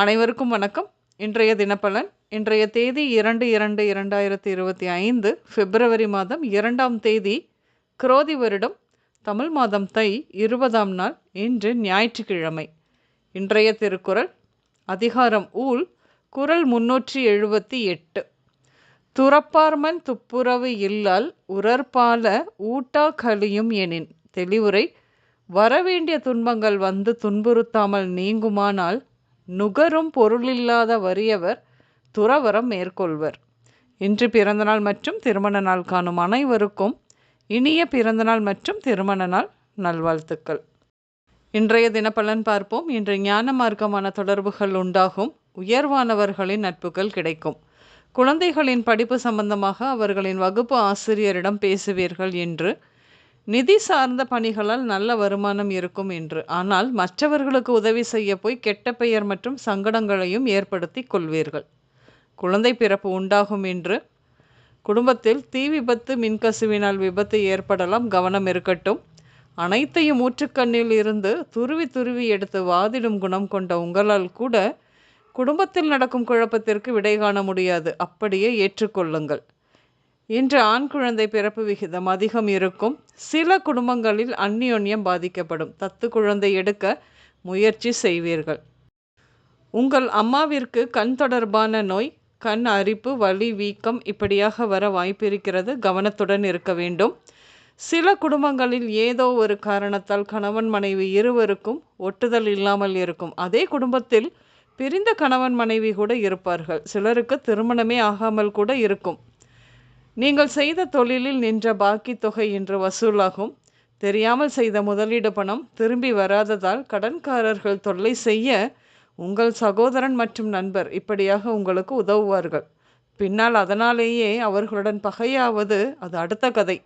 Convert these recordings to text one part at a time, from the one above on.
அனைவருக்கும் வணக்கம். இன்றைய தினப்பலன் இன்றைய தேதி இரண்டு இரண்டு இரண்டாயிரத்தி இருபத்தி ஐந்து பிப்ரவரி மாதம் இரண்டாம் தேதி குரோதி வருடம் தமிழ் மாதம் தை இருபதாம் நாள் இன்று ஞாயிற்றுக்கிழமை. இன்றைய திருக்குறள் அதிகாரம் ஊழ் குரல் முன்னூற்றி எழுபத்தி எட்டு. துறப்பார்மன் துப்புரவு இல்லால் உரற்பால ஊட்டா கழியும் எனின். தெளிவுரை வரவேண்டிய துன்பங்கள் வந்து துன்புறுத்தாமல் நீங்குமானால் நுகரும் பொருளில்லாத வறியவர் துறவரம் மேற்கொள்வர். இன்று பிறந்தநாள் மற்றும் திருமண நாள் காணும் அனைவருக்கும் இனிய பிறந்தநாள் மற்றும் திருமண நாள் நல்வாழ்த்துக்கள். இன்றைய தினப்பலன் பார்ப்போம். இன்று ஞான மார்க்கமான தொடர்புகள் உண்டாகும். உயர்வானவர்களின் நட்புகள் கிடைக்கும். குழந்தைகளின் படிப்பு சம்பந்தமாக அவர்களின் வகுப்பு ஆசிரியரிடம் பேசுவீர்கள் என்று நிதி சார்ந்த பணிகளால் நல்ல வருமானம் இருக்கும் என்று. ஆனால் மற்றவர்களுக்கு உதவி செய்ய போய் கெட்ட பெயர் மற்றும் சங்கடங்களையும் ஏற்படுத்தி கொள்வீர்கள். குழந்தை பிறப்பு உண்டாகும் என்று. குடும்பத்தில் தீ விபத்து மின்கசிவினால் விபத்து ஏற்படலாம் கவனம் இருக்கட்டும். அனைத்தையும் ஊற்றுக்கண்ணில் இருந்து துருவி துருவி எடுத்து வாதிடும் குணம் கொண்ட உங்களால் கூட குடும்பத்தில் நடக்கும் குழப்பத்திற்கு விடை காண முடியாது. அப்படியே ஏற்றுக்கொள்ளுங்கள். இன்று ஆண் குழந்தை பிறப்பு விகிதம் அதிகம் இருக்கும். சில குடும்பங்களில் அந்நியோன்யம் பாதிக்கப்படும். தத்து குழந்தை எடுக்க முயற்சி செய்வீர்கள். உங்கள் அம்மாவிற்கு கண் தொடர்பான நோய் கண் அரிப்பு வலி வீக்கம் இப்படியாக வர வாய்ப்பிருக்கிறது. கவனத்துடன் இருக்க வேண்டும். சில குடும்பங்களில் ஏதோ ஒரு காரணத்தால் கணவன் மனைவி இருவருக்கும் ஒட்டுதல் இல்லாமல் இருக்கும். அதே குடும்பத்தில் பிரிந்த கணவன் மனைவி கூட இருப்பார்கள். சிலருக்கு திருமணமே ஆகாமல் கூட இருக்கும். நீங்கள் செய்த தொழிலில் நின்ற பாக்கி தொகை இன்று வசூலாகும். தெரியாமல் செய்த முதலீடு பணம் திரும்பி வராததால் கடன்காரர்கள் தொல்லை செய்ய உங்கள் சகோதரன் மற்றும் நண்பர் இப்படியாக உங்களுக்கு உதவுவார்கள். பின்னால் அதனாலேயே அவர்களுடன் பகையாவது அது அடுத்த கதை.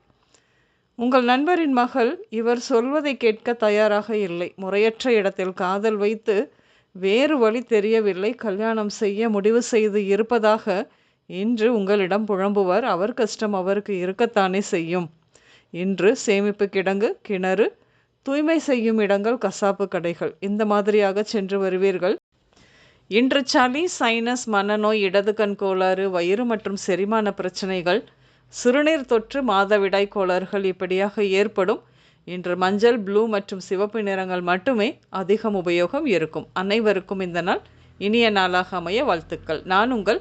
உங்கள் நண்பரின் மகள் இவர் சொல்வதை கேட்க தயாராக இல்லை. முறையற்ற இடத்தில் காதல் வைத்து வேறு வழி தெரியவில்லை. கல்யாணம் செய்ய முடிவு செய்து இருப்பதாக இன்று உங்களிடம் புழம்புவார் அவர் கஷ்டம் அவருக்கு இருக்கத்தானே செய்யும். இன்று சேமிப்பு கிடங்கு கிணறு தூய்மை செய்யும் இடங்கள் கசாப்பு கடைகள். இந்த மாதிரியாக சென்று வருவீர்கள். இன்று சளி சைனஸ் மனநோய் இடது கண் கோளாறு வயிறு மற்றும் செரிமான பிரச்சனைகள் சிறுநீர் தொற்று மாதவிடாய் கோளாறுகள் இப்படியாக ஏற்படும். இன்று மஞ்சள் ப்ளூ மற்றும் சிவப்பு நிறங்கள் மட்டுமே அதிகம் உபயோகம் இருக்கும். அனைவருக்கும் இந்த நாள் இனிய நாளாக அமைய வாழ்த்துக்கள். நான் உங்கள்